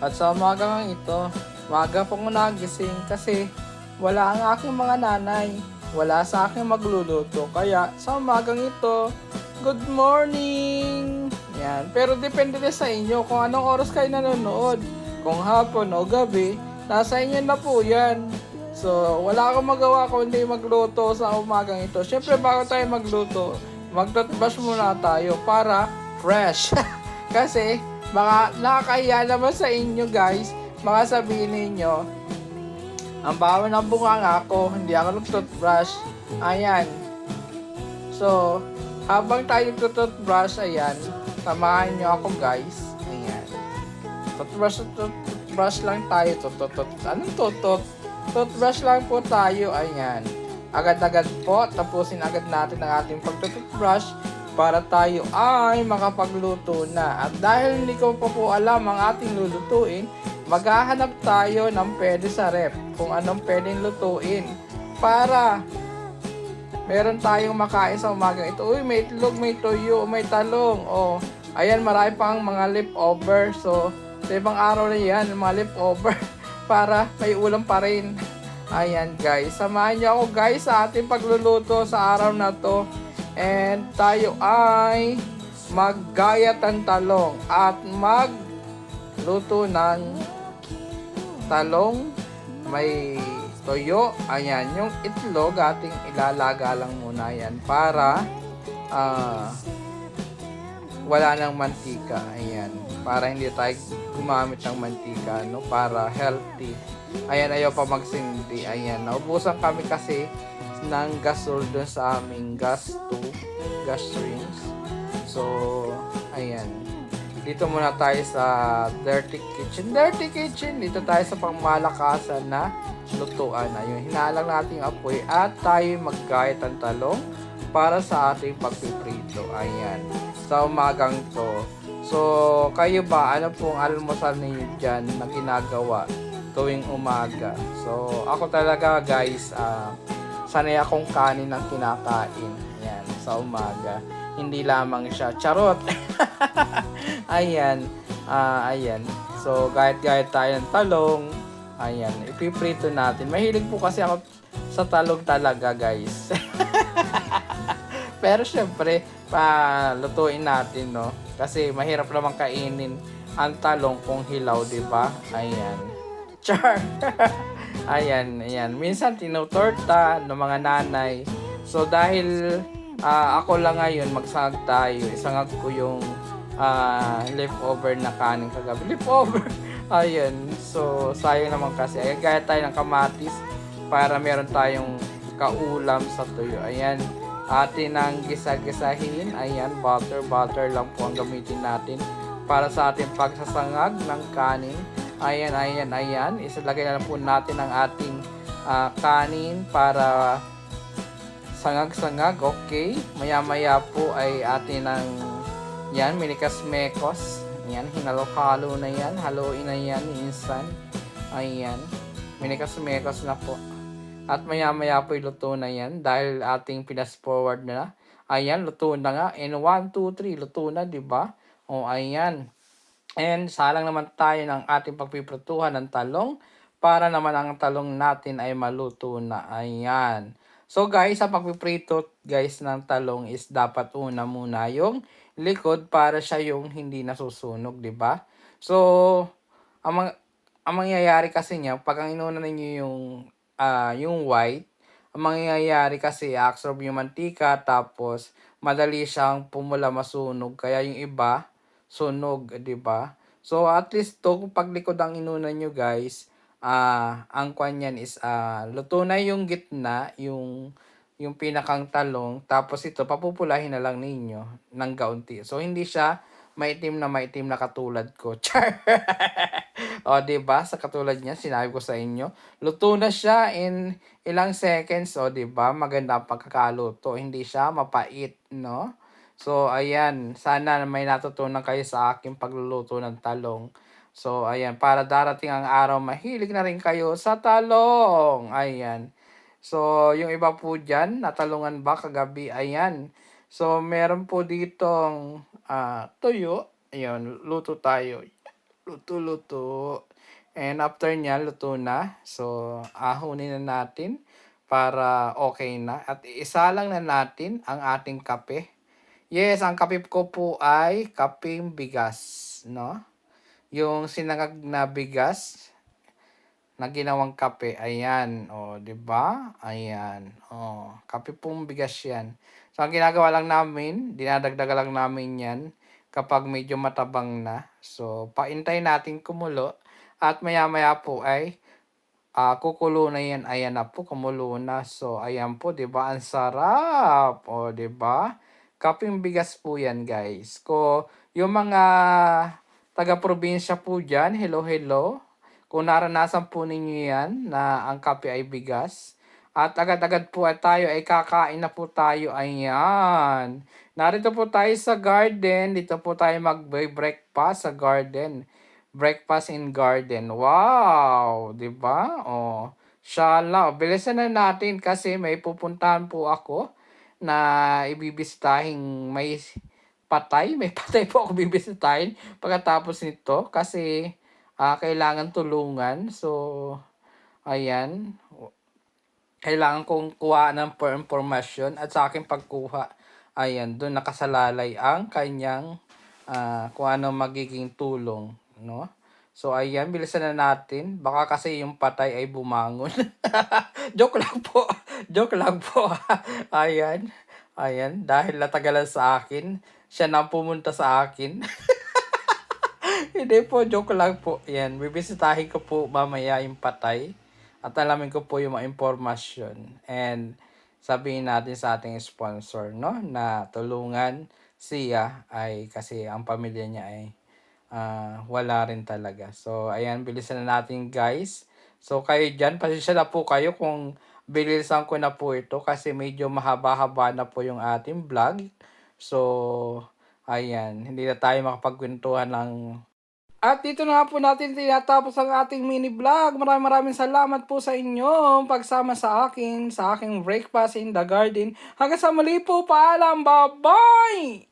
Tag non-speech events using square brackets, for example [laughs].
At sa umaga ito, maga pong nagising kasi wala ang aking mga nanay. Wala sa akin magluluto. Kaya sa umagang ito, good morning! Yan. Pero depende din sa inyo kung anong oras kayo nanonood. Kung hapon o gabi, nasa inyo na po yan. So, wala akong magawa kundi magluto sa umagang ito. Siyempre, bago tayo magluto, mag-toothbrush muna tayo para fresh. [laughs] Kasi, baka nakakahiya naman sa inyo guys. Baka sabihin ninyo, ang bawa ng bunga ako, hindi ako nag-toothbrush. Ayan. So, habang tayo nag-toothbrush, ayan, samahan nyo ako guys. Ayan. Toothbrush, toothbrush lang tayo. Tututut. Anong tutut? Toothbrush lang po tayo. Ayan. Agad-agad po, tapusin agad natin ang ating pagtututbrush para tayo ay makapagluto na. At dahil hindi ko pa po alam ang ating lulutuin, maghahanap tayo ng pwede sa rep kung anong pwedeng lutuin para meron tayong makain sa umaga ito. Uy, may itlog, may toyo, may talong. Oh, ayan, marami pang mga leftover. So, sa ibang araw na yan, mga leftover [laughs] para may ulam pa rin. Ayan guys, samahan niyo ako guys sa ating pagluluto sa araw na to. And tayo ay maggayat ng talong at magluto ng talong may toyo. Ayan, yung itlog ating ilalaga lang muna yan para ah, wala ng mantika. Ayan, para hindi tayo gumamit ng mantika, no? Para healthy. Ayan, ayaw pa magsindi. Ayan, naubusan kami kasi ng gasol dun sa aming gas 2, gas streams. So, ayan. Dito muna tayo sa dirty kitchen. Dirty kitchen, dito tayo sa pangmalakasan na lutuan. Ayun, hinalang natin yung apoy at tayo maggayat ng talong para sa ating pagpiprito. Ayan, sa umagang to. So, kayo ba, ano pong almusal ninyo dyan na ginagawa tuwing umaga? So, ako talaga guys, ah, sanay akong kanin ang kinakain. Ayan, sa umaga. Hindi lamang siya. Charot! [laughs] ayan. ah ayan. So, gayat-gayat tayo ng talong. Ayan. Ipiprito natin. Mahilig po kasi ako sa talong talaga, guys. [laughs] Pero syempre, pa lutuin natin, no? Kasi mahirap naman kainin ang talong kung hilaw, di ba? Ayan. Char! [laughs] ayan, ayan. Minsan tinutorta ng mga nanay. So dahil ah, ako lang ngayon, magsangag tayo. Isangag ko yung ah, leftover na kanin kagabi. Leftover! [laughs] Ayan. So, sayang naman kasi. Ayan, gaya tayo ng kamatis para meron tayong kaulam sa tuyo. Ayan. Atin ang gisa-gisahin. Ayan, butter. Butter lang po ang gamitin natin para sa ating pagsasangag ng kanin. Ayan, ayan, ayan. Isalagay na lang po natin ang ating ah, kanin para sangag-sangag. Okay. Maya-maya po ay atin ang yan, minikas mekos. Yan, hinalo-halo na yan. Haluin na yan, minsan. Ayan. Minikas mekos na po. At maya-maya po luto na yan dahil ating pinas forward na. Ayan, luto na nga. And 1, 2, 3, luto na, di ba? O, ayan. And salang naman tayo ng ating pagpiprituhan ng talong para naman ang talong natin ay maluto na. Ayan. So guys, sa pagpiprito guys ng talong is dapat una muna yung likod para siya yung hindi nasusunog, 'di ba? So, ang, mang- ang mangyayari kasi niya, pag ang inuna ninyo yung ah yung white, ang mangyayari kasi absorb yung mantika tapos madali siyang pumula masunog kaya yung iba sunog, 'di ba? So at least to kung paglikod ang inuna nyo guys, ah ang kwan yan is ah luto na yung gitna, yung yung pinakang talong, tapos ito papupulahin na lang ninyo ng gaunti. So hindi siya maitim na maitim na katulad ko. [laughs] Char. o, di ba? Sa katulad niya, sinabi ko sa inyo, luto na siya in ilang seconds, o, di ba? Maganda ang pagkakaluto. Hindi siya mapait, no? So, ayan. Sana may natutunan kayo sa aking pagluluto ng talong. So, ayan. Para darating ang araw, mahilig na rin kayo sa talong. Ayan. So, yung iba po dyan, natalungan ba kagabi? Ayan. So, meron po ditong ah, tuyo. Ayan, luto tayo. luto-luto. And after niya, luto na. So, ahunin na natin para okay na. At isa lang na natin ang ating kape. Yes, ang kape ko po ay kapeng bigas, no? Yung sinangag na bigas na ginawang kape. Ayan, oh, 'di ba? Ayan. Oh, kape pong bigas 'yan. So ang ginagawa lang namin, dinadagdagan lang namin 'yan kapag medyo matabang na. So paintay natin kumulo at maya-maya po ay ah kukulo na yan. Ayan na po, kumulo na. So, ayan po, di ba? Ang sarap. O, di ba? Kaping bigas po yan, guys. Ko, yung mga taga-probinsya po dyan, hello, hello. Kung naranasan po ninyo yan, na ang kape ay bigas. At agad-agad po ay tayo ay kakain na po tayo. Ayan. Narito po tayo sa garden. Dito po tayo mag-breakfast sa garden. Breakfast in garden. Wow! ba? Oh. Shala, bilisan na natin kasi may pupuntahan po ako na ibibisitahin may patay. May [laughs] patay po ako bibisitahin pagkatapos nito kasi ah, kailangan tulungan. So, ayan. Kailangan kong kuha ng information at sa aking pagkuha, ayan, doon nakasalalay ang kanyang ah, kung ano magiging tulong, no? So, ayan, bilisan na natin. Baka kasi yung patay ay bumangon. [laughs] Joke lang po. [laughs] Joke lang po. [laughs] ayan. Ayan. Dahil natagalan sa akin, siya na pumunta sa akin. [laughs] Hindi po, joke lang po. Yan, bibisitahin ko po mamaya yung patay. At alamin ko po yung mga impormasyon. And sabihin natin sa ating sponsor, no? Na tulungan siya ay kasi ang pamilya niya ay ah, wala rin talaga. So, ayan, bilisan na natin guys. So, kayo dyan, pasensya na po kayo kung bilisan ko na po ito kasi medyo mahaba-haba na po yung ating vlog. So, ayan, hindi na tayo makapagkwentuhan ng at dito na po natin tinatapos ang ating mini vlog. Maraming maraming salamat po sa inyo pagsama sa akin, sa aking breakfast in the garden. Hanggang sa muli po, paalam, bye-bye!